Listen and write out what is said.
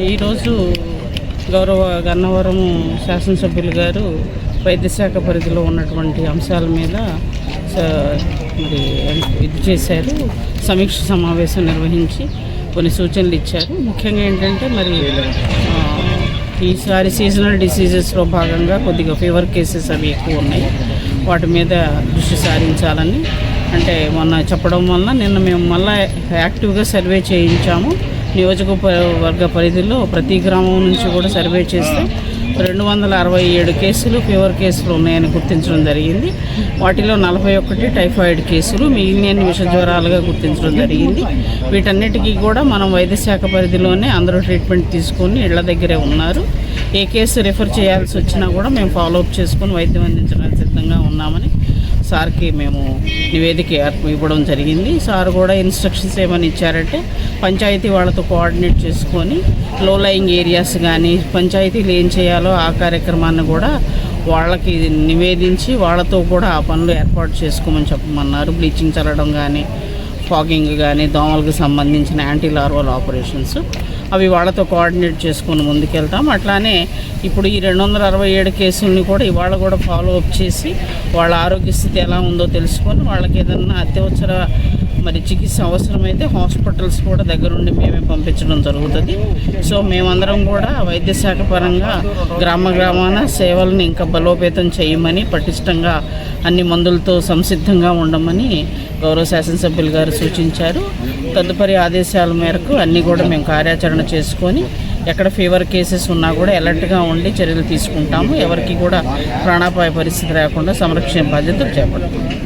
ఈరోజు గౌరవ గన్నవరం శాసనసభ్యులు గారు వైద్యశాఖ పరిధిలో ఉన్నటువంటి అంశాల మీద స- మరి ఇది చేశారు. సమీక్ష సమావేశం నిర్వహించి కొన్ని సూచనలు ఇచ్చారు. ముఖ్యంగా ఏంటంటే మరి ఈసారి సీజనల్ డిసీజెస్లో భాగంగా కొద్దిగా ఫీవర్ కేసెస్ అవి ఎక్కువ ఉన్నాయి. వాటి మీద దృష్టి సారించాలని అంటే మొన్న చెప్పడం వలన నిన్న మేము మళ్ళీ యాక్టివ్గా సర్వే చేయించాము. నియోజకవర్గ పరిధిలో ప్రతి గ్రామం నుంచి కూడా సర్వే చేస్తే రెండు వందల అరవై ఏడు కేసులు ఫీవర్ కేసులు ఉన్నాయని గుర్తించడం జరిగింది. వాటిలో నలభై ఒకటి టైఫాయిడ్ కేసులు మిగిలిన విష జ్వరాలుగా గుర్తించడం జరిగింది. వీటన్నిటికీ కూడా మనం వైద్యశాఖ పరిధిలోనే అందరూ ట్రీట్మెంట్ తీసుకొని ఇళ్ళ దగ్గరే ఉన్నారు. ఏ కేసు రిఫర్ చేయాల్సి వచ్చినా కూడా మేము ఫాలోఅప్ చేసుకొని వైద్యం అందించడానికి సిద్ధంగా ఉన్నామని సార్కి మేము నివేదిక ఇవ్వడం జరిగింది. సార్ కూడా ఇన్స్ట్రక్షన్స్ ఏమని ఇచ్చారంటే పంచాయతీ వాళ్ళతో కోఆర్డినేట్ చేసుకొని లో లయింగ్ ఏరియాస్ కానీ పంచాయతీలు ఏం చేయాలో ఆ కార్యక్రమాన్ని కూడా వాళ్ళకి నివేదించి వాళ్ళతో కూడా ఆ పనులు ఏర్పాటు చేసుకోమని చెప్పమన్నారు. బ్లీచింగ్ చల్లడం కానీ ఫాగింగ్ కానీ దోమలకు సంబంధించిన యాంటీ లార్వల్ ఆపరేషన్స్ అవి వాళ్ళతో కోఆర్డినేట్ చేసుకొని ముందుకెళ్తాం. అట్లానే ఇప్పుడు ఈ రెండు వందల అరవై ఏడు కేసుల్ని కూడా ఇవాళ కూడా ఫాలో అప్ చేసి వాళ్ళ ఆరోగ్య స్థితి ఎలా ఉందో తెలుసుకొని వాళ్ళకి ఏదన్నా అత్యవసర మరి చికిత్స అవసరమైతే హాస్పిటల్స్ కూడా దగ్గరుండి మేమే పంపించడం జరుగుతుంది. సో మేమందరం కూడా వైద్య శాఖ పరంగా గ్రామ గ్రామాన సేవలను ఇంకా బలోపేతం చేయమని పటిష్టంగా అన్ని మందులతో సంసిద్ధంగా ఉండమని గౌరవ శాసనసభ్యులు గారు సూచించారు. తదుపరి ఆదేశాల మేరకు అన్నీ కూడా మేము కార్యాచరణ చేసుకొని ఎక్కడ ఫీవర్ కేసెస్ ఉన్నా కూడా అలర్ట్గా ఉండి చర్యలు తీసుకుంటాము. ఎవరికి కూడా ప్రాణాపాయ పరిస్థితి రాకుండా సంరక్షణ బాధ్యతలు చేపడతాము.